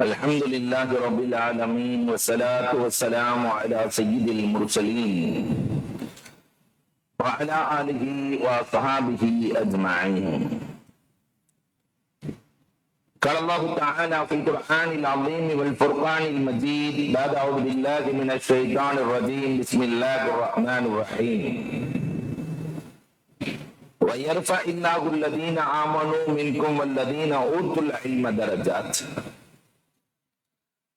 الحمد لله رب العالمين والصلاة والسلام على سيد المرسلين وعلى آله وصحابه أجمعين قال الله تعالى في القرآن العظيم والفرقان المجيد بعد أعوذ بالله من الشيطان الرجيم بسم الله الرحمن الرحيم ويرفع الله الذين آمنوا منكم والذين أوتوا العلم درجات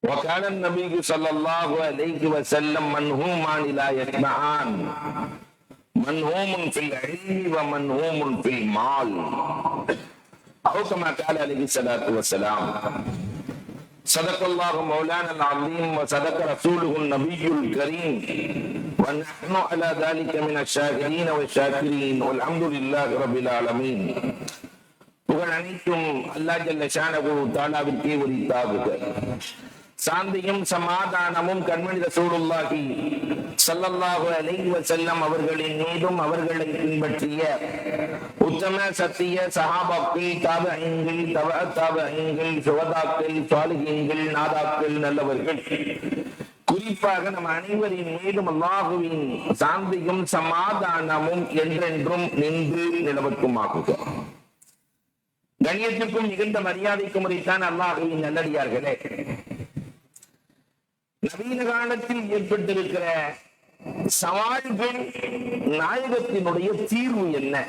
وكان النبي صلى الله عليه وسلم منهوما لا يتبعان منهوم في العلم ومنهوم في المال أو كما قال عليه الصلاة والسلام صدق الله مولانا العظيم وصدق رسوله النبي الكريم ونحن على ذلك من الشاكرين والشاكرين والحمد لله رب العالمين புகழ் அனைத்தும் அல்லா ஜல்ல ஷானகு தாலாவிற்கே உரித்தாகுக சாந்தியும் சமாதானமும் கண்மணி ரசூலுல்லாஹி சல்லல்லாஹு அலைஹி வஸல்லம் அவர்களின் மீதும் அவர்களை பின்பற்றிய உத்தம சத்திய சஹாபாக்கள் தாபீன்கள் தவ தாபீன்கள் சுவதாக்கள் சாலிஹீன்கள் நாதாக்கள் நல்லவர்கள். குறிப்பாக நம் அனைவரின் மீதும் அல்லாஹுவின் சாந்தியும் சமாதானமும் என்றென்றும் நின்று நிலவட்டுமாகுக. கண்ணியத்திற்கும் மிகுந்த மரியாதைக்கு முறைத்தான் அல்லாஹுவின் நல்லடியார்களே நவீன காலத்தில் ஏற்பட்டிருக்கிற சவால்கள் நாயகத்தினுடைய தீர்வு என்ன?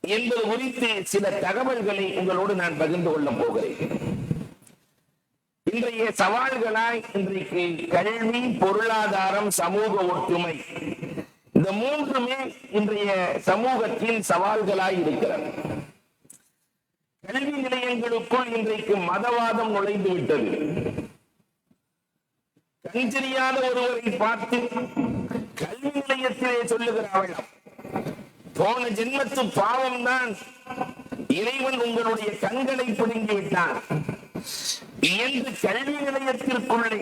என்பது குறித்து சில தகவல்களை உங்களோடு நான் பகிர்ந்து கொள்ளப் போகிறேன். இன்றைய சவால்களாய் இன்றைக்கு கல்வி பொருளாதாரம் சமூக ஒற்றுமை இந்த மூன்றுமே இன்றைய சமூகத்தின் சவால்களாய் இருக்கிறது. கல்வி நிலையங்களுக்குள் இன்றைக்கு மதவாதம் நுழைந்து விட்டது. தெரியாத ஒருவரை பார்த்து கல்வி நிலையத்திலே சொல்லுகிற போன ஜென்மத்து பாவம் தான் இறைவன் உங்களுடைய கண்களை பிடுங்கி விட்டான். என்று கல்வி நிலையத்திற்குள்ளே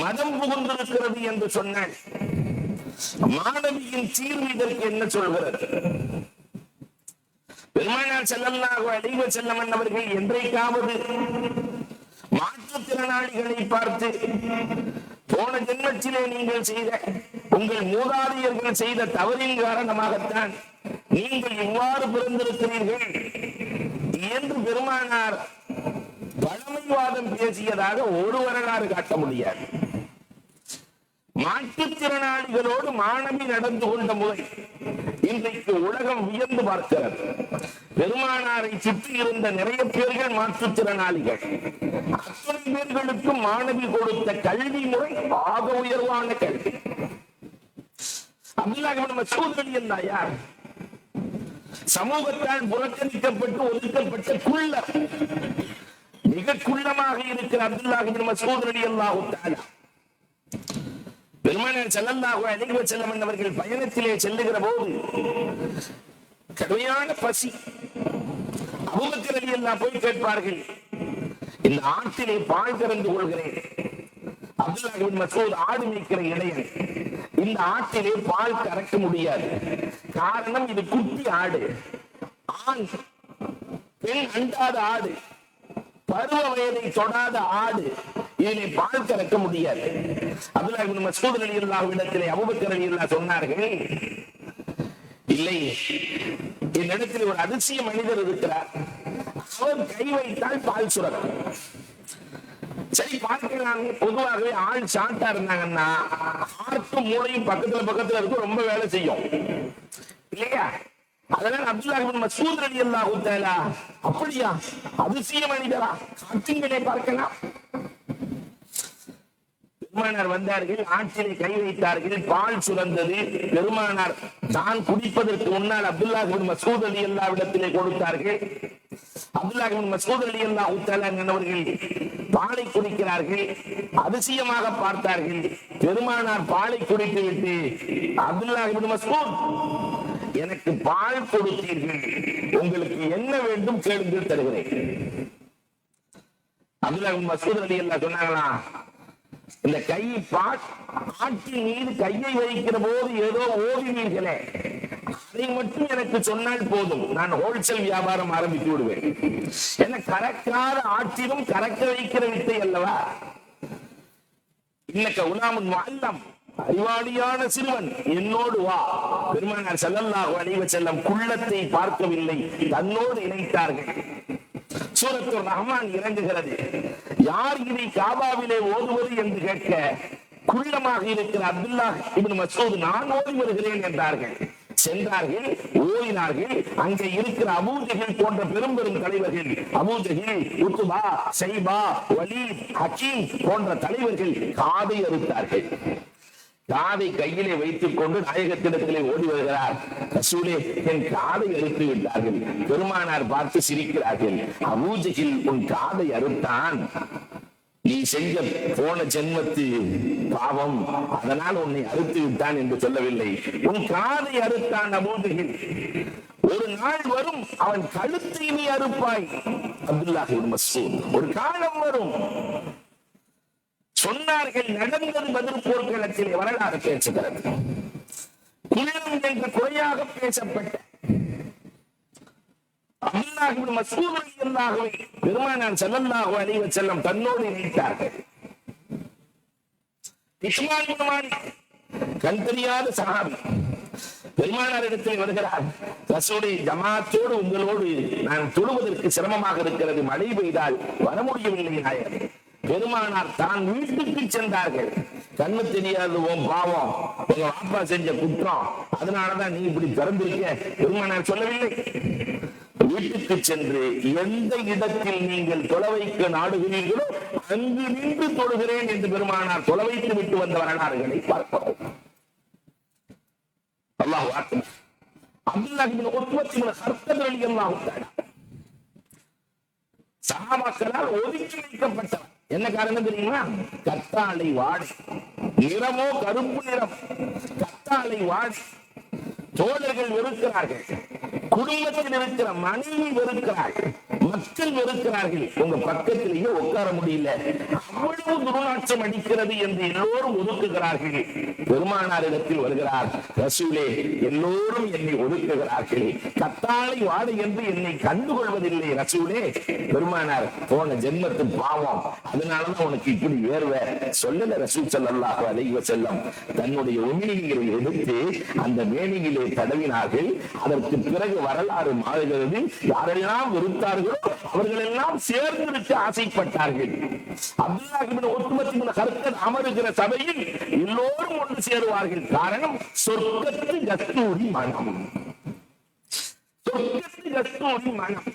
மதம் புகுந்திருக்கிறது என்று சொன்னாள் மாணவியின் தீர்வு இதற்கு என்ன சொல்கிறது? பெருமானார் செல்லல்லாக அழிவ செல்லமன் அவர்கள் என்றைக்காவது மாற்றுத்திறனாளிகளை பார்த்து போன ஜென்மத்திலே நீங்கள் செய்த உங்கள் மூதாதையர்கள் செய்த தவறின் காரணமாகத்தான் நீங்கள் இவ்வாறு பிறந்திருக்கிறீர்கள் என்று பெருமானார் பழமைவாதம் பேசியதாக ஒரு வரலாறு காட்ட முடியாது. மாற்றுத்திறனாளிகளோடு மாணவி நடந்து கொண்ட முறை இன்றைக்கு உலகம் வியந்து பார்க்கிறது. பெருமானாரை சுற்றி இருந்த நிறைய பேர்கள் மாற்றுத்திறனாளிகள். அத்தனை பேர்களுக்கு மாணவி கொடுத்த கல்வி முறை ஆக உயர்வான கல்வி. அப்துல்லாஹ் நம்ம சூதரடி யார் சமூகத்தால் புறக்கணிக்கப்பட்டு ஒதுக்கப்பட்ட குள்ள மிக குள்ளமாக இருக்கிற அப்துல்லாஹ் மசூத் அலி அல்லாஹு தாலா பெருமானார் செல்லந்தாக அலைஹி வஸல்லம் அவர்கள் பயணத்திலே செல்லுகிற போது கடுமையான பசி அவுங்கக்கிற எல்லாம் போய் கேட்பார்கள் இந்த ஆற்றிலே பால் கறந்து கொள்கிறேன். அப்துல்லாஹ் மசூத் ஆடு மேய்க்கிற இடையன் இந்த ஆட்டிலே பால் கறக்க முடியாது. காரணம் இது குட்டி ஆடு. ஆண் பெண் அண்டாத ஆடு. பருவ வயதை தொடாத ஆடு. இதிலே பால் கறக்க முடியாது. அப்துல்லா இப்னு மஸ்ஊத் ரலியல்லாஹு இடத்திலே அபூபக்கர் ரலியல்லாஹு சொன்னார்கள் இல்லை என்னிடத்தில் ஒரு அதிசய மனிதர் இருக்கிறார். அவர் கை வைத்தால் பால் சுரக்கும். சரி பார்க்கலாமே. பொதுவாகவே ஆள் ஷார்ட்டா இருந்தாங்கன்னா ஹார்ட்டும் மூளையும் பக்கத்துல பக்கத்துல இருக்கும் ரொம்ப வேலை செய்யும். இல்லையா? அதனால அப்துல்லாஹ் மசூத் அலி அல்லாஹு அப்படியா? அதிசய மனிதரா? காட்டுங்களே பார்க்கலாம். பெருமானார் வந்தார்கள் ஆட்சியை கை வைத்தார்கள் பால் சுரந்தது. பெருமானார் தான் குடிப்பதற்கு முன்னால் அப்துல்லாஹ் மசூத் அலி அல்லா இடத்திலே கொடுத்தார்கள் அப்துல்லாஹ் மசூத் அலி அல்லா உத்தலாங்கவர்கள் பாலை குடிக்கிறார்கள் அதிசயமாக பார்த்தார்கள். பெருமானார் பாலை குடித்து விட்டு அப்துல்லாஹ் மசூத் எனக்கு பால் கொடுத்தீர்கள் உங்களுக்கு என்ன வேண்டும் கேளுங்கள் தருகிறேன். அப்துல்லாஹ் மசூத் அலி அல்லா சொன்னாங்களா இந்த கை ஆட்டின் மீது கையை வைக்கிற போது ஏதோ ஓடினீர்களே அதை மட்டும் எனக்கு சொன்னால் போதும். நான் ஹோல்சேல் வியாபாரம் ஆரம்பித்து விடுவேன். என்ன கறக்காத ஆற்றிலும் கறக்க வைக்கிற வித்தை அல்லவா? இன்னக்க உலாமுன் வாழ்லம் அறிவாளியான சிறுவன் என்னோடு வா. பெருமானார் ஸல்லல்லாஹு அலைஹி செல்லம் குள்ளத்தை பார்க்கவில்லை. தன்னோடு இணைத்தார்கள். சூரத்து ரஹ்மான் இறங்குகிறது. யார் இதை காபாவிலே ஓதுவது என்று கேட்க குள்ளமாக இருக்கிற அப்துல்லா இபின் மசூத் நான் ஓதி வருகிறேன் என்றார்கள். சென்றார்கள் ஓடினார்கள் அங்கே இருக்கிற அபூஜகில் போன்ற பெரும் பெரும் தலைவர்கள் Abu Jahl Utba Shaiba Walid Hakim போன்ற தலைவர்கள் காதை அறுத்தார்கள். காதை கையிலே வைத்துக் கொண்டு நாயகத்திடத்திலே ஓடி வருகிறார். ரசூலே என் காதை அறுத்து விட்டார்கள். பெருமானார் பார்த்து சிரிக்கிறார்கள். அபூஜகில் உன் காதை அறுத்தான். நீ செஞ்ச போன ஜென்மத்து பாவம் அதனால் உன்னை அறுத்து விட்டான் என்று சொல்லவில்லை. உன் காதை அறுத்தான் அபூஜகில் ஒரு நாள் வரும் அவன் கழுத்தை நீ அறுப்பாய். அப்துல்லாஹி மசூத் ஒரு காலம் வரும். சொன்னார்கள் நடந்தது பதில் போர்க்களத்தில் வரலாறு பேசுகிறது. குள்ளம் என்று குறையாக பேசப்பட்ட அல்லாஹின் மசூத் பெருமானான் பெருமானார் அழிவ செல்லம் தன்னோடு இணைத்தார்கள். இஸ்மான் கண் தெரியாத சகாபி பெருமானார் இடத்தில் வருகிறார் ரசூலை ஜமாத்தோடு உங்களோடு நான் தொழுவதற்கு சிரமமாக இருக்கிறது மழை பெய்தால் வர முடியவில்லை நாயகன் பெருமானார் தான் வீட்டுக்கு சென்றார்கள். கண்ணு தெரியாது உன் பாவம் உங்க அப்பா செஞ்ச குற்றம். அதனாலதான் நீ இப்படி பிறந்திருக்க? பெருமானார் சொல்லவில்லை. வீட்டுக்கு சென்று எந்த இடத்தில் நீங்கள் தொலைவைக்க நாடுகிறீர்களோ அங்கு நின்று தொழுகிறேன் என்று பெருமானார் தொலை வைத்து விட்டு வந்த வரலாறுகளை பார்க்கிறோம். அல்லாஹ் அக்பர் அப்துல்லாஹ் இப்னு எல்லாம் சகாபாக்களால் ஒதுக்கி வைக்கப்பட்டவர். என்ன காரணம் தெரியுமா? கத்தாழை வாழை. நிறமோ கருப்பு நிறம். கத்தாழை வாழை. தோழர்கள் வெறுக்கிறார்கள். குடும்பத்தில் இருக்கிற மனைவி வெறுக்கிறார்கள் மக்கள் வெறுக்கிறார்கள். உங்க பக்கத்திலேயே உட்கார முடியல. எவ்வளவு துர்நாற்றம் அடிக்கிறது என்று எல்லோரும் ஒதுக்குகிறார்கள். பெருமானாரிடத்தில் வருகிறார் ரசூலே எல்லோரும் என்னை ஒதுக்குகிறார்கள். கத்தாழை வாடு என்று என்னை கண்டுகொள்வதில்லை ரசூலே. பெருமானார் போன ஜென்மத்து பாவம். அதனாலதான் உனக்கு இப்படி வேர்வை. சொல்லல ரசூல் ஸல்லல்லாஹு அலைஹி செல்லம் தன்னுடைய உமிழ்நீரை எடுத்து அந்த மேனியிலே தடவினார்கள். அதற்கு பிறகு வரலாறு மாறுகிறது. யாரெல்லாம் வெறுத்தார்களோ அவர்கள் எல்லாம் சேர்ந்திருக்க ஆசைப்பட்டார்கள். அப்துல்லாஹ் இப்னு உத்பத் இப்னு அமருகிற சபையில் எல்லோரும் ஒன்று சேருவார்கள். காரணம் சொர்க்கத்து கஸ்தூரி மனம் சொர்க்கத்து கஸ்தூரி மனம்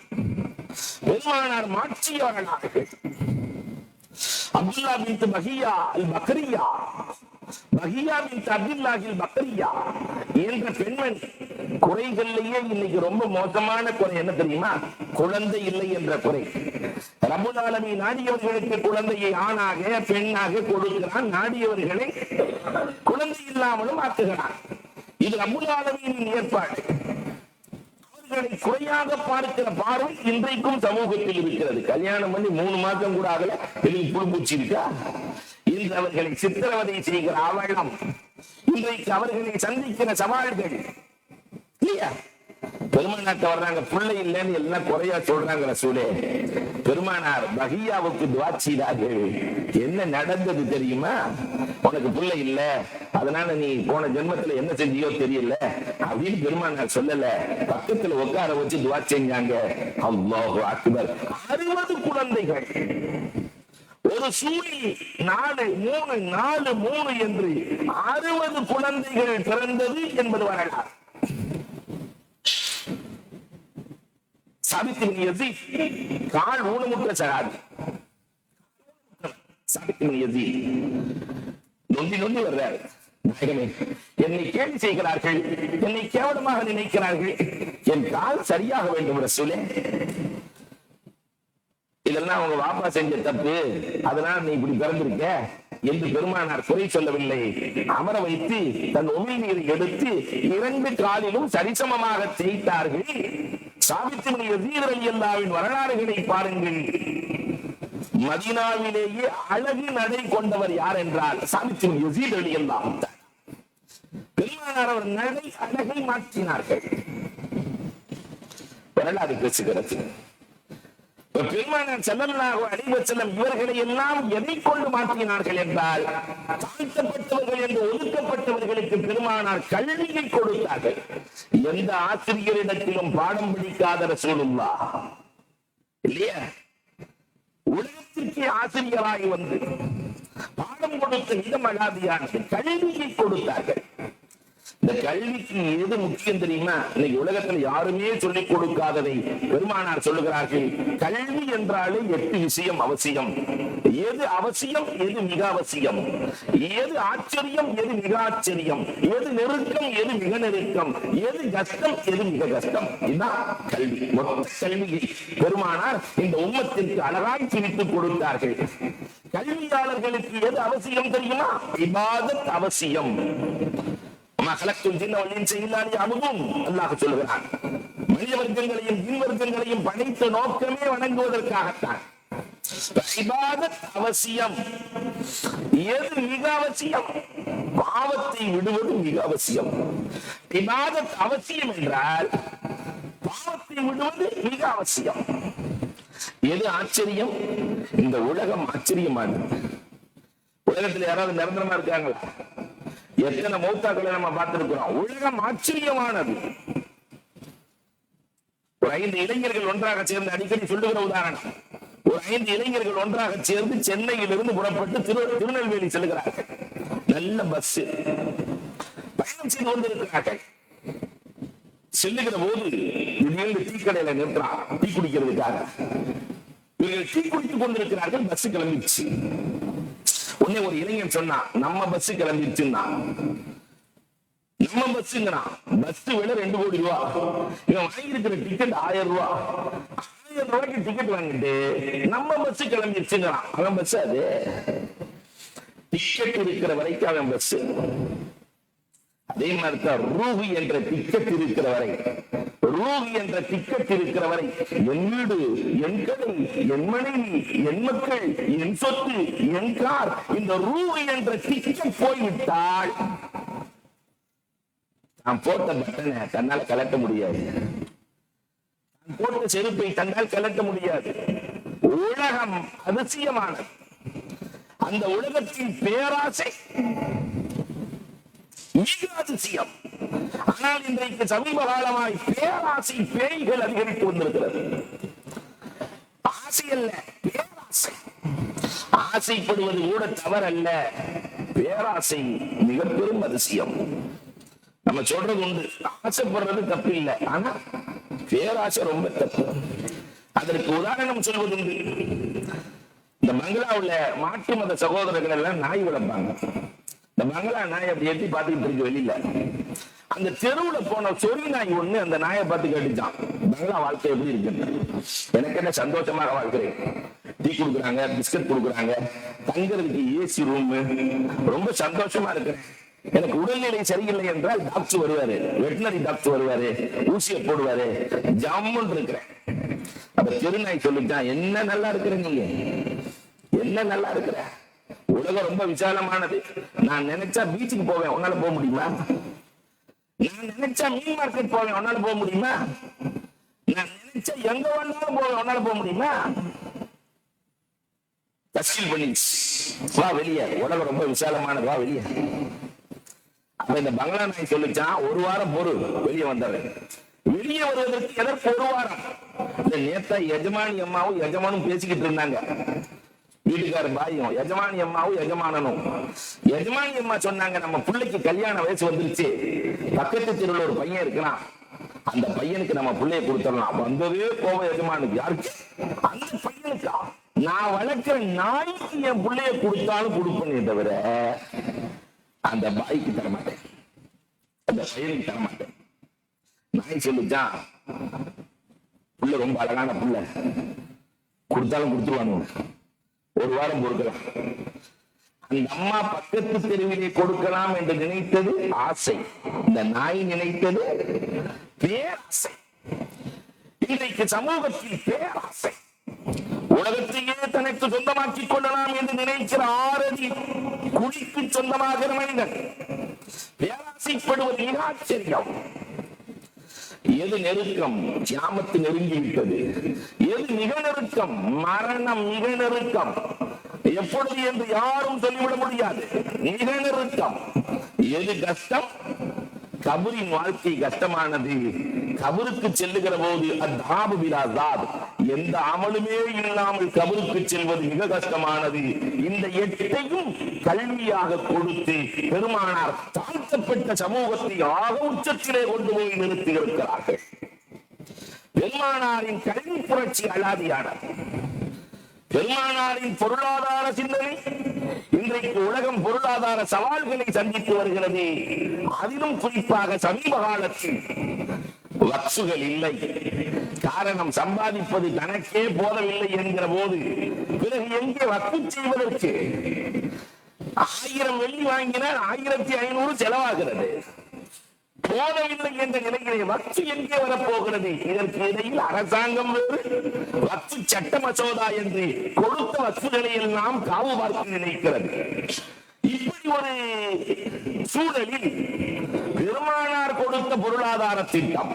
பெருமானார் மாற்றியவர்களார்கள் அப்துல்லா பின் பஹியா அல் பக்ரியா பஹியா பின் அப்துல்லாஹில் பக்ரியா என்ற பெண்மணி. குறைகள்லயே இன்னைக்கு ரொம்ப மோசமான குறை. என்ன தெரியுமா? குழந்தை இல்லை என்ற குறை. ரபுல் நாடியவர்களுக்கு குழந்தையை ஆணாக பெண்ணாக கொடுக்கிறான். நாடியவர்களை குழந்தை இல்லாமலும் ஆக்குகிறான். இது ரபுல் ஏற்பாடு. அவர்களை குறையாக பார்க்கிற பார்வை இன்றைக்கும் சமூகத்தில் இருக்கிறது. கல்யாணம் பண்ணி மூணு மாசம் கூட ஆகல. இதுக்கு புழுப்பூச்சி இருக்கா? இன்று அவர்களை சித்திரவதை செய்கிற அவலம் இன்றைக்கு அவர்களை சந்திக்கிற சவால்கள். இல்லையா? பெருமானாட்ட வர்றாங்க பிள்ளை இல்லைன்னு எல்லாம் குறையா சொல்றாங்க ரசூலே. பெருமானார் பகியாவுக்கு துவா செய்தார்கள். என்ன நடந்தது தெரியுமா? உனக்கு பிள்ளை இல்ல. அதனால நீ போன ஜென்மத்துல என்ன செஞ்சியோ தெரியல. அப்படின்னு பெருமானார் சொல்லல. பக்கத்துல உட்கார வச்சு துவா செஞ்சாங்க. அல்லாஹு அக்பர். அறுபது குழந்தைகள். ஒரு சூழி நாலு மூணு நாலு மூணு என்று அறுபது குழந்தைகள் பிறந்தது என்பது வரலாறு. சாபித்தின் யசீத் கால் ஊனமுற்ற சகாதி சாபித்தின் யசீத் நொந்தி நொந்தி வர்றாரு. என்னை கேள்வி செய்கிறார்கள். என்னை கேவலமாக நினைக்கிறார்கள். என் கால் சரியாக வேண்டும் ரசூலே. இதெல்லாம் அவங்க வாப்பா செஞ்ச தப்பு. அதனால நீ இப்படி பிறந்திருக்க. என்று பெருமானார் குறை சொல்லவில்லை. அமர வைத்து தன் உமை நீரை எடுத்து இரண்டு காலிலும் சரிசமமாக தேய்த்தார்கள். சாபித்தின் யசீர் அல்லாவின் வரலாறுகளை பாருங்கள். மதினாவிலேயே அழகு நடை கொண்டவர் யார் என்றால் சாபித்தின் யசீர் அலி அல்லாஹ் பெருமானார் அவர் நடை அழகை மாற்றினார்கள். வரலாறு பேசுகிறது. பெருமானார் செல்லல்லாக அலைஹி வஸல்லம் இவர்களை எல்லாம் எதை கொண்டு மாற்றினார்கள் என்றால் தாழ்த்தப்பட்டவர்கள் என்று ஒதுக்கப்பட்டவர்களுக்கு பெருமானார் கல்வியை கொடுத்தார்கள். எந்த ஆசிரியரிடத்திலும் பாடம் பிடிக்காத ரசூலுல்லா இல்லையா? உலகத்திற்கே ஆசிரியராகி வந்து பாடம் கொடுத்த இடம் அழாதியானது கல்வியை கொடுத்தார்கள். இந்த கல்விக்கு எது முக்கியம் தெரியுமா? இன்னைக்கு உலகத்துல யாருமே சொல்லிக் கொடுக்காததை பெருமானார் சொல்லுகிறார்கள். கல்வி என்றாலே எட்டு விஷயம் அவசியம். எது அவசியம் எது மிக அவசியம்? எது ஆச்சரியம் எது மிக ஆச்சரியம்? எது நெருக்கம் எது மிக நெருக்கம்? எது கஷ்டம் எது மிக கஷ்டம்? இதுதான் கல்வி. கல்வியை பெருமானார் இந்த உம்மத்திற்கு அழகாய் பிரித்து கொடுத்தார்கள். கல்வியாளர்களுக்கு எது அவசியம் தெரியுமா? இபாதத் அவசியம். மகளத்துள் சொல்லுகிறான். மனித வர்க்கங்களையும் வர்க்கங்களையும் படைத்த நோக்கமே வணங்குவதற்காகத்தான். அவசியம். எது மிக அவசியம்? பாவத்தை விடுவது மிக அவசியம். இபாதத் அவசியம் என்றால் பாவத்தை விடுவது மிக அவசியம். எது ஆச்சரியம்? இந்த உலகம் ஆச்சரியமானது. உலகத்தில் யாராவது நிரந்தரமா இருக்காங்களா? எத்தனை மௌத்தாக்களை நம்ம பார்த்திருக்கிறோம். உலகம் ஆச்சரியமானது. ஒரு ஐந்து இளைஞர்கள் ஒன்றாக சேர்ந்து அடிக்கடி சொல்லுகிற உதாரணம். ஒரு ஐந்து இளைஞர்கள் ஒன்றாக சேர்ந்து சென்னையிலிருந்து புறப்பட்டு திரு திருநெல்வேலி செல்கிறார்கள். நல்ல பஸ் பயணம் செய்து கொண்டிருக்கிறார்கள். செல்லுகிற போது திடீர்னு டீ கடையில நிற்கிறான். டீ குடிக்கிறதுக்காக. இவர்கள் டீ குடித்துக் கொண்டிருக்கிறார்கள் பஸ் கிளம்பிச்சு உடனே ஒரு இளைஞன் சொன்னான் நம்ம பஸ் கிளம்பிடுச்சுன்னா. நம்ம பஸ்ங்கிறான் பஸ் விலை ரெண்டு கோடி ரூபா. இவன் வாங்கியிருக்கிற டிக்கெட் ஆயிரம் ரூபா. ஆயிரம் ரூபாய்க்கு டிக்கெட் வாங்கிட்டு நம்ம பஸ் கிளம்பிடுச்சுங்கிறான். அவன் பஸ் அது? டிக்கெட் இருக்கிற வரைக்கும் அவன் பஸ் அதே மாதிரி தான் ரூஹி என்ற டிக்கெட் இருக்கிற வரை ரூஹி என்ற டிக்கெட் இருக்கிற வரை என் வீடு என் கடை என் மனைவி என் மக்கள் என் சொத்து என் கார் இந்த ரூஹி என்ற டிக்கெட் போய்விட்டால் நான் போட்ட பட்டனை தன்னால் கலட்ட முடியாது. நான் போட்ட செருப்பை தன்னால் கலட்ட முடியாது. உலகம் அதிசயமானது. அந்த உலகத்தின் பேராசை அதிசயம் ஆனால் இன்றைக்கு சமீப காலமாய் பேராசை பேய்கள் அதிகரித்து வந்திருக்கிறது. ஆசை அல்ல பேராசை. ஆசைப்படுவது கூட தவறல்ல. பேராசை மிக பெரும் அதிசயம். நம்ம சொல்றது உண்டு. ஆசைப்படுறது தப்பு இல்லை ஆனா பேராசை ரொம்ப தப்பு. அதற்கு உதாரணம் சொல்வது உண்டு. இந்த மங்களாவுல மாட்டு மத சகோதரர்கள் எல்லாம் நாய் வளர்ப்பாங்க. இந்த மங்களா நாய் அப்படி எட்டி பார்த்துக்கிட்டு இருக்கு வெளியில அந்த தெருவுல போன சொறி நாய் ஒண்ணு அந்த நாயை பார்த்து கேட்டுச்சான் பங்களா வாழ்க்கை எப்படி இருக்கு எனக்கு என்ன சந்தோஷமாக வாழ்க்கிறேன் டீ கொடுக்குறாங்க பிஸ்கட் கொடுக்குறாங்க தங்கறதுக்கு ஏசி ரூம் ரொம்ப சந்தோஷமா இருக்கிறேன் எனக்கு உடல்நிலை சரியில்லை என்றால் டாக்டர் வருவாரு. வெட்டினரி டாக்டர் வருவாரு. ஊசியை போடுவாரு. ஜம்முன்னு இருக்கிறேன். அப்ப தெருநாய் சொல்லிட்டான் என்ன நல்லா இருக்கிற நீங்க? என்ன நல்லா இருக்கிற? உலகம் ரொம்ப விசாலமானது. நான் நினைச்சா பீச்சுக்கு போவேன். உன்னால போக முடியுமா? நான் நினைச்சா மீன் மார்க்கெட் போவேன். உன்னால போக முடியுமா? நான் நினைச்சா எங்க வேணாலும் போவேன். உன்னால போக முடியுமா? தஸ்கீல் பண்ணிடுச்சு வா வெளியே. உலகம் ரொம்ப விசாலமானது. வா வெளியே. அப்ப இந்த பங்களா நாய் சொல்லிச்சான் ஒரு வாரம் பொறு. வெளியே வந்தவன். வெளியே வருவதற்கு எதற்கு ஒரு வாரம்? இந்த நேத்தா எஜமானி அம்மாவும் எஜமானும் பேசிக்கிட்டு இருந்தாங்க. வீட்டுக்கார பாயும் எஜமானி அம்மாவும் எஜமானனும். எஜமானி அம்மா சொன்னாங்க நம்ம பிள்ளைக்கு கல்யாண வயசு வந்துருச்சு. பக்கத்து தெருவில் ஒரு பையன் இருக்கிறான். அந்த பையனுக்கு நம்ம பிள்ளைய கொடுத்துடலாம். வந்ததே போக எஜமானுக்கு. யாருக்கு? அந்த பையனுக்கா? நான் வளர்க்கிற நாய்க்கு என் பிள்ளைய கொடுத்தாலும் கொடுப்பேனே தவிர அந்த பாய்க்கு தர மாட்டேன் அந்த பையனுக்கு தர மாட்டேன் நாய் சொல்லிச்சான் புள்ள ரொம்ப அழகான புள்ள. கொடுத்தாலும் கொடுத்துருவானு. ஒரு வாரம் கொடுக்கலாம். அந்த அம்மா பக்கத்து தெருவிலே கொடுக்கலாம் என்று நினைத்தது ஆசை. இந்த நாய் நினைத்தது பேராசை. இன்றைக்கு சமூகத்தில் பேராசை. உலகத்தையே தனக்கு சொந்தமாக்கிக் கொள்ளலாம் என்று நினைக்கிற ஆரதி குடிக்கு சொந்தமாகிற மனிதன். பேராசைப்படுவது மிக ஆச்சரியம். எது நெருக்கம்? கியாமத்து நெருங்கி விட்டது. எது மிக நெருக்கம்? மரணம் மிக நெருக்கம். எப்பொழுது என்று யாரும் சொல்லிவிட முடியாது. மிக நெருக்கம். எது கஷ்டம்? கபரின் வாழ்க்கை கஷ்டமானது. கபருக்கு செல்லுகிற போது அத்தாபு பிலாசாத் எந்த அமலுமே இல்லாமல் கபருக்கு செல்வது மிக கஷ்டமானது. இந்த எட்டையும் கல்வியாக கொடுத்து பெருமானார் தாழ்த்தப்பட்ட சமூகத்தை ஆக உச்சத்திலே கொண்டு போய் நிறுத்தி இருக்கிறார்கள் பெருமானாரின் கல்வி புரட்சி அலாதியானது. பெருமானாரின் பொருளாதார சிந்தனை இன்றைக்கு உலகம் பொருளாதார சவால்களை சந்தித்து வருகிறது. அதிலும் குறிப்பாக சமீப காலத்தில் வக்சுகள் இல்லை. காரணம் சம்பாதிப்பது கணக்கே போதவில்லை என்கிற போது பிறகு எங்கே வக்கு செய்வதற்கு? ஆயிரம் வெள்ளி வாங்கினால் ஆயிரத்தி ஐநூறு செலவாகிறது. போதவில்லை என்ற நிலையிலே வச்சு எங்கே வரப்போகிறது? இதற்கு இடையில் அரசாங்கம் வேறு வச்சு சட்ட மசோதா என்று கொடுத்த வக்துகளை எல்லாம் காவு பார்த்து நினைக்கிறது. இப்படி ஒரு சூழலில் பெருமானார் கொடுத்த பொருளாதார திட்டம்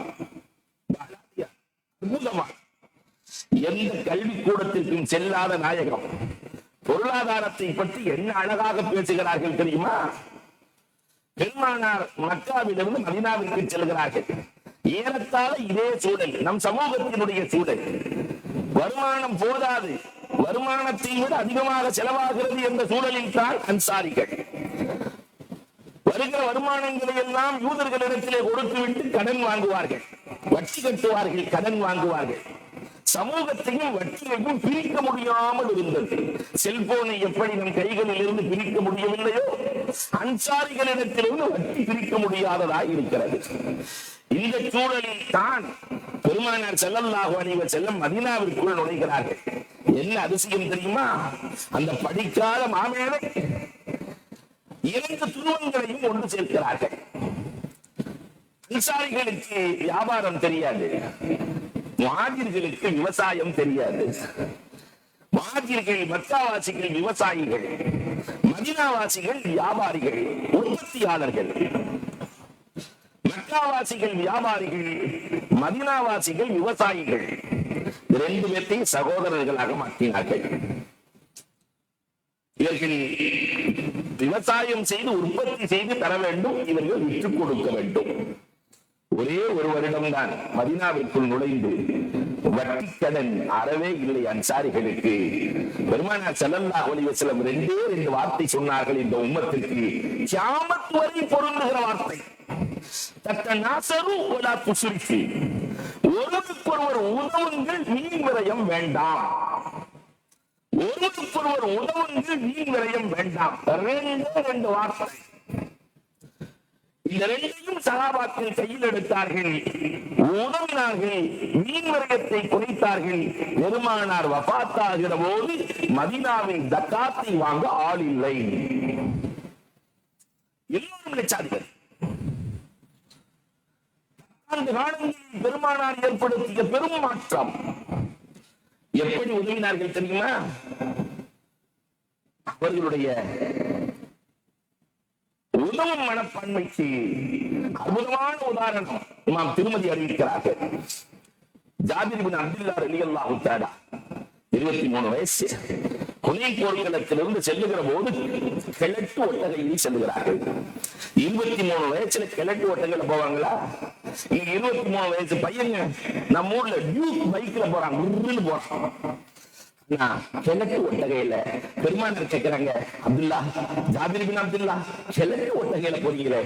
அற்புதமா. எந்த கல்வி கூடத்திற்கும் செல்லாத நாயகம். பொருளாதாரத்தை பற்றி என்ன அழகாக பேசுகிறார்கள் தெரியுமா? பெருமானார் மக்காவிலிருந்து மதினாவிற்கு செல்கிறார்கள். ஏறத்தாழ இதே சூழல் நம் சமூகத்தினுடைய சூழல். வருமானம் போதாது. வருமானத்தை விட அதிகமாக செலவாகிறது என்ற சூழலில் தான் அன்சாரிகள். வருகிற வருமானங்களை எல்லாம் யூதர்களிடத்திலே கொடுத்துவிட்டு கடன் வாங்குவார்கள். வட்டி கட்டுவார்கள் கடன் வாங்குவார்கள். சமூகத்தையும் வட்டியையும் பிரிக்க முடியாமல் இருந்தது. செல்போனை எப்படி நம் கைகளில் இருந்து பிரிக்க முடியவில்லையோ அன்சாரிகளிடத்திலிருந்து வட்டி பிரிக்க முடியாததாக இருக்கிறது. இந்த சூழலில் தான் பெருமானார் செல்லல்லாஹு அலைஹி செல்லம் மதினாவிற்குள் நுழைகிறார்கள். என்ன அதிசயம் தெரியுமா? அந்த படிக்காத மாமேதை இரண்டு துருவங்களையும் ஒன்று சேர்க்கிறார்கள். அன்சாரிகளுக்கு வியாபாரம் தெரியாது. மாஜிர்களுக்கு விவசாயம் தெரியாது. மாஜிர்கள் மக்காவாசிகள் விவசாயிகள் மதினாவாசிகள் வியாபாரிகள் உற்பத்தியாளர்கள். மக்காவாசிகள் வியாபாரிகள் மதினாவாசிகள் விவசாயிகள். ரெண்டு பேர்த்தையும் சகோதரர்களாக மாற்றினார்கள். இவர்கள் விவசாயம் செய்து உற்பத்தி செய்து தர வேண்டும் இவர்கள் விற்றுக் கொடுக்க வேண்டும். ஒரே ஒரு வருடம்தான் மதினாவிற்குள் நுழைந்து வட்டி கடன் அறவே இல்லை அன்சாரிகளுக்கு. பெருமானார் செல்லல்லா அலைஹி வஸல்லம் ரெண்டே ரெண்டு வார்த்தை சொன்னார்கள் இந்த உம்மத்திற்கு. கியாமத் வரை பொருந்துகிற வார்த்தை. தத்த நாசரு ஒலா குசுரிக்கு. ஒருவருக்கொருவர் உதவுங்கள் மீன் விரயம் வேண்டாம். ஒருவருக்கொருவர் உதவுங்கள் மீன் விரயம் வேண்டாம். ரெண்டே ரெண்டு வார்த்தை. இந்த சகாபாக்கள் கையில் எடுத்தார்கள். உதவினார்கள் மீன் வர்க்கத்தை குறைத்தார்கள். பெருமானார் வபாத்தாகிற போது மதினாவின் தக்காத்தை வாங்க ஆள் இல்லை. எல்லோரும் நினைச்சார்கள் பெருமானார் ஏற்படுத்திய பெரும் மாற்றம். எப்படி உதவினார்கள் தெரியுமா? அவர்களுடைய உதவும் மனப்பான்மைக்கு அற்புதமான உதாரணம் இமாம் திருமதி அறிவிக்கிறார்கள். ஜாபிர் பின் அப்துல்லா ரலியல்லாஹு தாடா இருபத்தி மூணு வயசு குனை போர்க்களத்திலிருந்து செல்லுகிற போது கிழட்டு ஒட்டகையில் செல்லுகிறார்கள் இருபத்தி மூணு வயசுல கிழட்டு ஒட்டகையில போவாங்களா? இங்க இருபத்தி மூணு வயசு பையங்க நம்ம ஊர்ல டியூக் பைக்ல போறாங்க உருன்னு போறான். கிழக்கு ஒட்டகையில பெருமானார் கேட்கிறாங்க அப்துல்லா ஜாபிர் பின் அப்துல்லா கிழக்கு ஒட்டகையில போறீங்களே.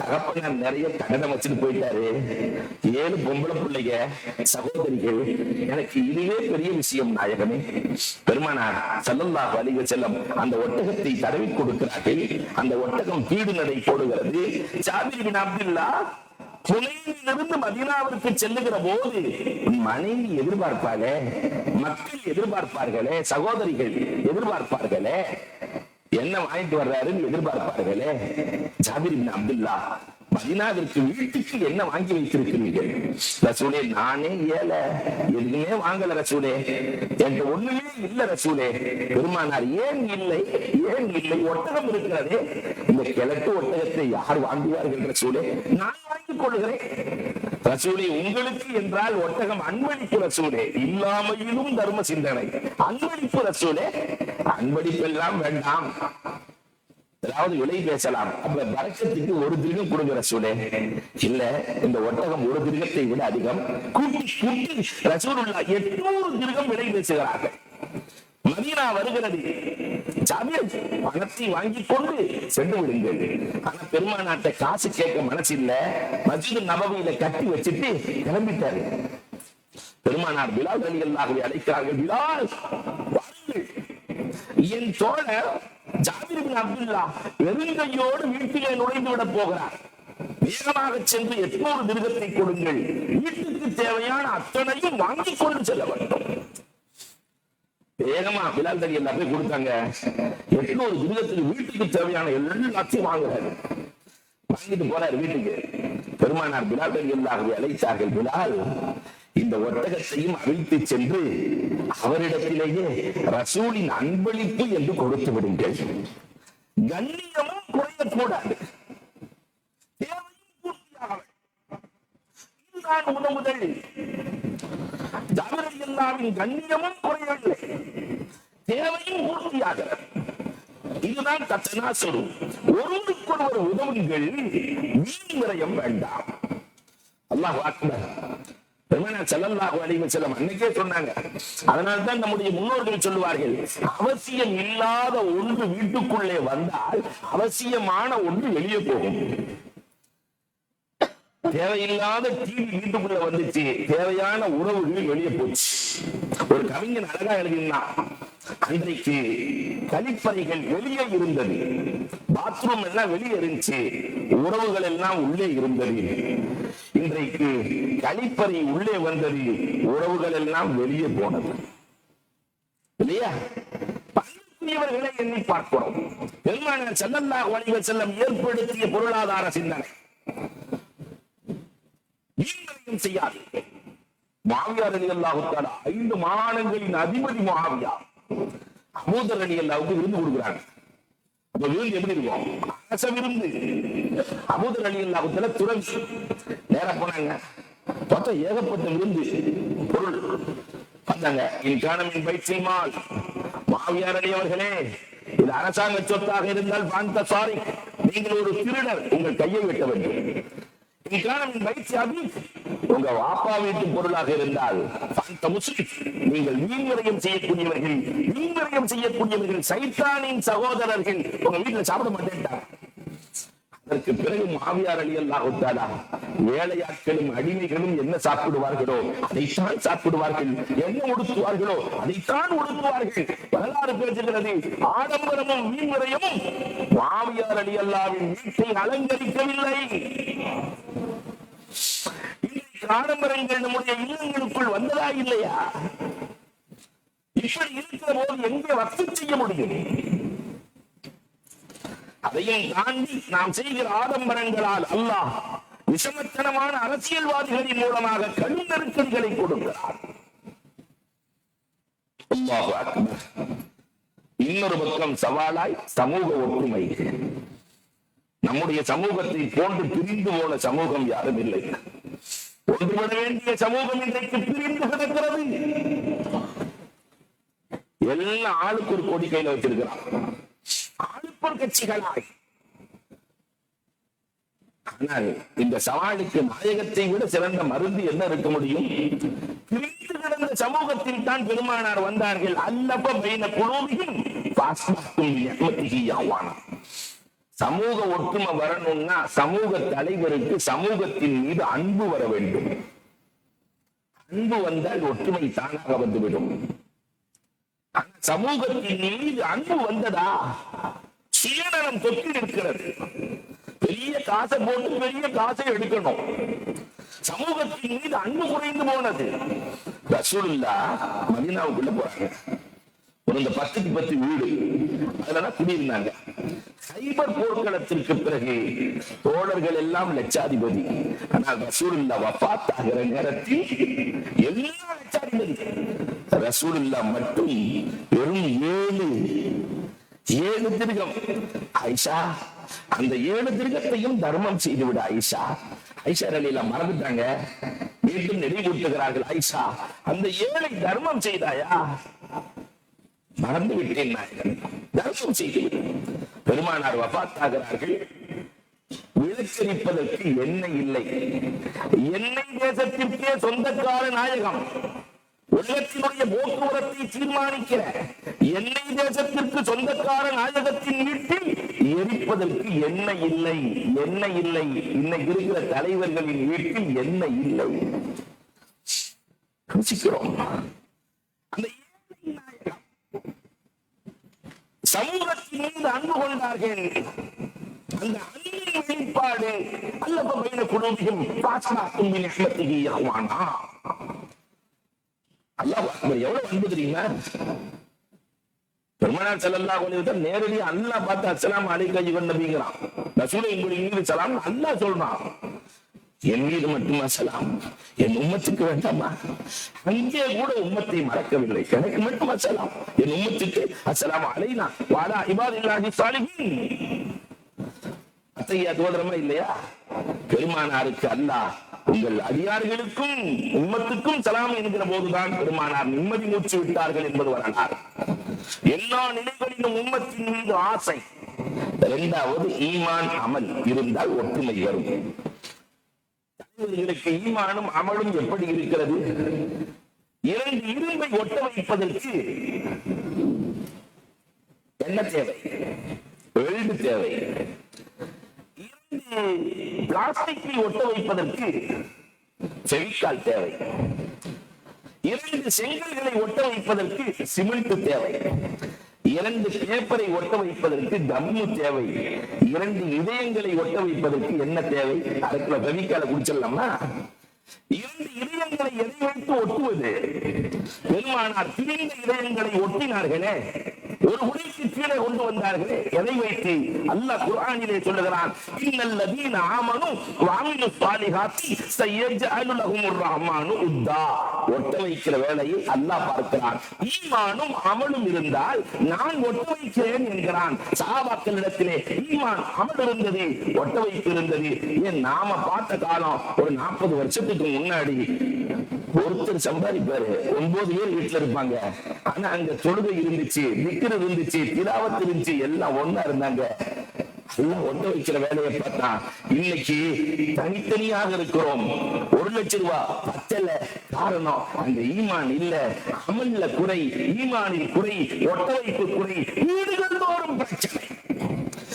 தகப்பனார் நிறைய தகதம் வச்சுட்டு போயிட்டாரு. ஏழு பொம்பளை பிள்ளைங்க சகோதரிகள் எனக்கு இதுவே பெரிய விஷயம் நாயகமே பெருமானார் செல்லல்லா வலிக செல்லம் அந்த ஒட்டகத்தை தடவி கொடுக்கிறார்கள். அந்த ஒட்டகம் பீடு நடை போடுகிறது. ஜாபிர் பின் அப்துல்லா புனையிலிருந்து மதினாவிற்கு செல்லுகிற போது மனைவி எதிர்பார்ப்பாளே மக்கள் எதிர்பார்ப்பார்களே சகோதரிகள் எதிர்பார்ப்பார்களே என்ன வாங்கிட்டு வர்றாருன்னு எதிர்பார்ப்பார்களே. ஜாபிர் அப்துல்லா மதினாவிற்கு வீட்டுக்கு என்ன வாங்கி வைத்திருக்கிறீர்கள்? ரசூலே நானே ஏல எதுவுமே வாங்கல ரசூலே. என்கிட்ட ஒண்ணுமே இல்ல ரசூலே. பெருமானார் ஏன் இல்லை? ஏன் இல்லை? ஒட்டகம் இருக்கிறதே. இந்த கிழக்கு ஒட்டகத்தை யார் வாங்குவார்கள் ரசூலே? நான் கொள்கிறேன் ரசூலே உங்களுக்கு என்றால் ஒட்டகம் அன்பளிப்பு ரசூலே இல்லாமையிலும் தர்ம சிந்தனை. அன்பளிப்பு ரசூலே அன்பளிப்பு எல்லாம் வேண்டாம். ஏதாவது விலை பேசலாம். அப்ப வரக்கத்துக்கு ஒரு திருகம் கொடுங்க ரசூலே. இல்ல இந்த ஒட்டகம் ஒரு திருகத்தை விட அதிகம். கூட்டி கூட்டி ரசூலுல்லா எட்நூறு திருகம் விலை பேசுகிறார்கள். மதீனா வருகிறது. ஜாபீர் பணத்தை வாங்கிக் கொண்டு சென்று விடுங்கள். ஆனா பெருமானாட்ட காசு கேட்க மனசு இல்ல மஸ்ஜித் நபவியில கட்டி வச்சுட்டு கிளம்பிட்டாரு. பெருமானார் விழா அலி அழைக்கிறார்கள். பிலால் என் தோழர் ஜாவிர் பின் அப்துல்லா வெறுங்கையோடு வீட்டிலே நுழைந்து விட போகிறார். வேகமாக சென்று எட்நூறு மிருகத்தை கொடுங்கள். வீட்டுக்கு தேவையான அத்தனையும் வாங்கிக் கொண்டு செல்ல வேண்டும். வேகமா பிலால் தடி எல்லாம் போய் கொடுத்தாங்க. எட்நூறு மிருகத்துக்கு வீட்டுக்கு தேவையான எல்லாத்தையும் வாங்குறாரு. வாங்கிட்டு போறாரு வீட்டுக்கு. பெருமானார் பிலால் தடி எல்லாகவே அழைத்தார்கள். பிலால் இந்த ஒட்டகத்தையும் அவிழ்த்து சென்று அவரிடத்திலேயே ரசூலின் அன்பளிப்பு என்று கொடுத்து விடுங்கள். கண்ணியமும் குறையக்கூடாது தேவையும் பூர்த்தியாக வேண்டும். தான் உணவுதல். ஜாபிர் அல்லாவின் கண்ணியமும் குறையவில்லை. தேவையும் பூர்த்தியாகிறது இதுதான் தத்தனாசுரு ஒருவருக்கொருவர் உதவுங்கள். வீண் விரயம் வேண்டாம். அல்லாஹ் அக்பர். அலைஹி வஸல்லம் அன்னைக்கே சொன்னாங்க. அதனால தான் நம்முடைய முன்னோர்கள் சொல்லுவார்கள் அவசியம் இல்லாத ஒன்று வீட்டுக்குள்ளே வந்தால் அவசியமான ஒன்று வெளியே போகும். தேவையில்லாத டிவி வீட்டுக்குள்ள வந்துச்சு. தேவையான உறவுகள் வெளியே போச்சு. ஒரு கவிஞன் அழகா எழுதினான். அன்றைக்கு கழிப்பறைகள் வெளியே இருந்தது. பாத்ரூம் எல்லாம் வெளியே இருந்துச்சு. உறவுகள் எல்லாம் உள்ளே இருந்தது. இன்றைக்கு கழிப்பறை உள்ளே வந்தது. உறவுகள் எல்லாம் வெளியே போனது. இல்லையா? பணிக்குரியவர்களை எண்ணி பார்க்கிறோம். பெருமான செல்லல்லா வணிக செல்லம் ஏற்படுத்திய பொருளாதார சிந்தனை. வீண்வரையும் செய்யாது மாவியார் அலி அல்லாஹு ஐந்து மாகாணங்களின் அதிபதி மாவியா அபூதர் அலி அல்லாவுக்கு விருந்து கொடுக்குறாங்க. அப்ப விருந்து எப்படி இருக்கும்? அரச விருந்து. அபூதர் அலி அல்லாஹு துறவி. நேரா போனாங்க. பார்த்தா ஏகப்பட்ட விருந்து. பொருள். வந்தாங்க. இன் காணமின் பைத்தியமால் மாவியார் அலி அவர்களே இது அரசாங்க சொத்தாக இருந்தால் பாந்த சாரி நீங்கள் ஒரு திருடர். உங்கள் கையை வெட்ட வேண்டும். உங்க வாப்பா வீட்டு பொருளாக இருந்தால் நீங்கள் வீண்வரையம் செய்யக்கூடியவர்கள் வீண்வரையம் செய்யக்கூடியவர்கள் சைத்தானின் சகோதரர்கள். உங்க வீட்டுல சாப்பிட மாட்டேன்ட்டாங்க. அதற்கு பிறகு மாவியார் அலி அல்லாஹுத்தாலா வேலையாட்களும் அடிமைகளும் என்ன சாப்பிடுவார்களோ அதைத்தான் சாப்பிடுவார்கள். என்ன உடுத்துவார்களோ அதைத்தான் உடுத்துவார்கள். வரலாறு பேசுகிறது. ஆடம்பரமும் வீண்வரையமும் மாவியார் அலி அல்லாவின் வீட்டை அலங்கரிக்கவில்லை. ஆடம்பரங்கள் நம்முடைய இல்லங்களுக்குள் வந்ததா இல்லையா? இப்படி இருக்கிற போது எங்கே வசதி செய்ய முடியும்? அதையும் தாண்டி நாம் செய்கிற ஆடம்பரங்களால் அல்லாஹ் விஷமத்தனமான அரசியல்வாதிகளின் மூலமாக கடும் நெருக்கடிகளை கொடுக்கிறார் இன்னொரு பக்கம் சவாலாய் சமூக ஒற்றுமை. நம்முடைய சமூகத்தை போன்று பிரிந்து போன சமூகம் யாரும் இல்லை. ஒன்றுபட வேண்டிய சமூகம் இன்றைக்கு பிரிந்து கிடக்கிறது. எல்லா ஆளுக்கு ஒரு கொடி கையில வச்சிருக்கிறான். ஆளுக்கு கட்சிகளாய். ஆனால் இந்த சவாலுக்கு நாயகத்தை விட சிறந்த மருந்து என்ன இருக்க முடியும்? பிரித்து கிடந்த சமூகத்தில் தான் பெருமானார் வந்தார்கள். அல்லப்ப பைன குழுவியும் சமூக ஒற்றுமை வரணும்னா சமூக தலைவருக்கு சமூகத்தின் மீது அன்பு வர வேண்டும். அன்பு வந்தால் ஒற்றுமை தானாக வந்துவிடும். சமூகத்தின் மீது அன்பு வந்ததா? சுயநலம் தொட்டி இருக்கிறது. பெரிய காசை போட்டு பெரிய காசை எடுக்கணும். சமூகத்தின் மீது அன்பு குறைந்து போனது. ரசூலுல்லா மதினாவுக்குள்ள போறாங்க. ஒரு இந்த பத்துக்கு பத்து வீடு. அதுலதான் குடியிருந்தாங்க. சைபர் போர்க்களத்திற்கு பிறகு தோழர்கள் எல்லாம் லட்சாதிபதி. ஆனால் ரசூலுல்லா வஃபாத் ஆகிற நேரத்தில் எல்லாம் லட்சாதிபதி. ரசூலுல்லா மட்டும் வெறும் ஏழு ஏழு திருகம். ஐஷா அந்த ஏழு திருகத்தையும் தர்மம் செய்து விட ஐஷா ஐஷா ரலியில மறந்துட்டாங்க. மீண்டும் நினைவூட்டுகிறார்கள் ஐஷா அந்த ஏழை தர்மம் செய்தாயா? மறந்து விட்டேன் நாயகன் தர்மம் செய்து பெருமானார் வபாத்தாகிறார்கள் விளக்கரிப்பதற்கு எண்ணெய் இல்லை. எண்ணெய் தேசத்திற்கே சொந்தக்கார நாயகம். உலகத்தினுடைய போக்குவரத்தை தீர்மானிக்கிற எண்ணெய் தேசத்திற்கு சொந்தக்கார நாயகத்தின் வீட்டில் எரிப்பதற்கு எண்ணெய் இல்லை எண்ணெய் இல்லை. இன்னைக்கு இருக்கிற தலைவர்களின் வீட்டில் எண்ணெய் இல்லை. யோசிக்கிறோம். அந்த சமூகத்தின் மீது அன்பு கொண்டார்கள். அந்த அன்பின் வெளிப்பாடு அல்லப்ப பைன குடும்பியும் பாசனாக்கும் நிகமத்திகி அல்லாஹ் அக்பர் எவ்வளவு அன்பு தெரியுமா? பெருமானார் ஸல்லல்லாஹு அலைஹி வஸல்லம் நேரடியா அல்லாஹ் பார்த்து அஸ்ஸலாமு அலைக்க ஐயுகன் நபிங்கிறான். ரசூலை உங்கள் மீது சலாம் அல்லாஹ் சொல்றான். என் மீது மட்டுமா சலாம்? என் உம்மத்துக்கு வேண்டாமா? அங்கே கூட உம்மத்தை மறக்கவில்லை. எனக்கு மட்டுமா சலாம்? என் உம்மத்துக்கு அஸ்ஸலாமு அலைனா. வாலா இபாதில்லாஹி சாலிஹீன் அத்தையா தோதரமா இல்லையா? பெருமானாருக்கு அல்லாஹ் உங்கள் அதிகாரிகளுக்கும் உம்மத்துக்கும் சலாம் என்கிற போதுதான் பெருமானார் நிம்மதி மூச்சு விட்டார்கள் என்பது வரலாறு. எல்லா நிலைகளிலும் உம்மத்தின் மீது ஆசை இரண்டாவது ஈமான் அமல் இருந்தால் ஒற்றுமை வரும். தலைவர்களுக்கு ஈமானும் அமலும் எப்படி இருக்கிறது? இரண்டு இரும்பை ஒட்ட வைப்பதற்கு என்ன தேவை? வெல்டு தேவை. இரண்டு பிளாஸ்டிக்கை ஒட்ட வைப்பதற்கு செவிக்கால் தேவை. இரண்டு செங்கல்களை ஒட்ட வைப்பதற்கு சிமெண்ட் தேவை. இரண்டு பேப்பரை ஒட்ட வைப்பதற்கு தம்மு தேவை. இரண்டு இதயங்களை ஒட்ட வைப்பதற்கு என்ன தேவை? அதுக்குள்ள வெவிக்கால குடிச்சிடலாமா? இரண்டு இதயங்களை எதை வைத்து ஒட்டுவது? பெருமானார் திரிந்த இதயங்களை ஒட்டினார்களே. ஒரு உடைக்கு கீழே கொண்டு வந்தார்களே எதை வைத்து? அல்லாஹ் குர்ஆனிலே சொல்லுகிறான் இன்னல்லதீன ஆமனு வஅமிலு ஸாலிஹாத்தி சயஜஅலு லஹுமுர் ரஹ்மானு உத்தா. ஒட்ட வைக்கிற வேலையை அல்லாஹ் பார்க்கிறான். ஈமானும் அமலும் இருந்தால் நான் ஒட்ட வைக்கிறேன் என்கிறான். சஹாபாக்களிடத்திலே ஈமான் அமல் இருந்தது ஒட்ட வைப்பு இருந்தது. ஏன் நாம பார்த்த காலம் ஒரு நாற்பது வருஷத்துக்கு முன்னாடி ஒருத்தர் சம்பாதிப்பாரு. ஒன்பது பேர் வீட்டுல இருப்பாங்க. ஆனா அங்க தொழுகை இருந்துச்சு விக்கிர இருந்துச்சு திலாவத்து இருந்துச்சு எல்லாம் ஒன்னா இருந்தாங்க. எல்லாம் ஒட்ட வைக்கிற வேலையை பார்த்தா இன்னைக்கு தனித்தனியாக இருக்கிறோம். ஒரு லட்சம் ரூபாய் பத்தல காரணம் அந்த ஈமான் இல்ல. அமல்ல குறை ஈமானில் குறை ஒட்ட வைப்பு குறை வீடுகள் தோறும் பிரச்சனை.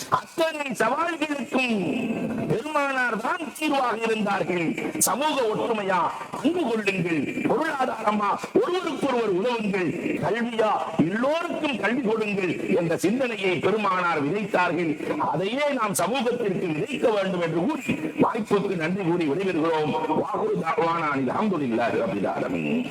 அத்தனை சவால்களுக்கும் பெருமான தான் தீர்வாக இருந்தார்கள் சமூக ஒற்றுமையா? அன்பு கொள்ளுங்கள். பொருளாதாரமா? ஒருவருக்கு ஒருவர் உதவுங்கள். கல்வியா? எல்லோருக்கும் கல்வி கொடுங்கள் என்ற சிந்தனையை பெருமானார் விதைத்தார்கள். அதையே நாம் சமூகத்திற்கு விதைக்க வேண்டும் என்று கூறி வாய்ப்புக்கு நன்றி கூறி விடைபெறுகிறோம். வாகுரு தாவானானில் அஹமதுல்லாஹி ரபில் ஆலமீன்.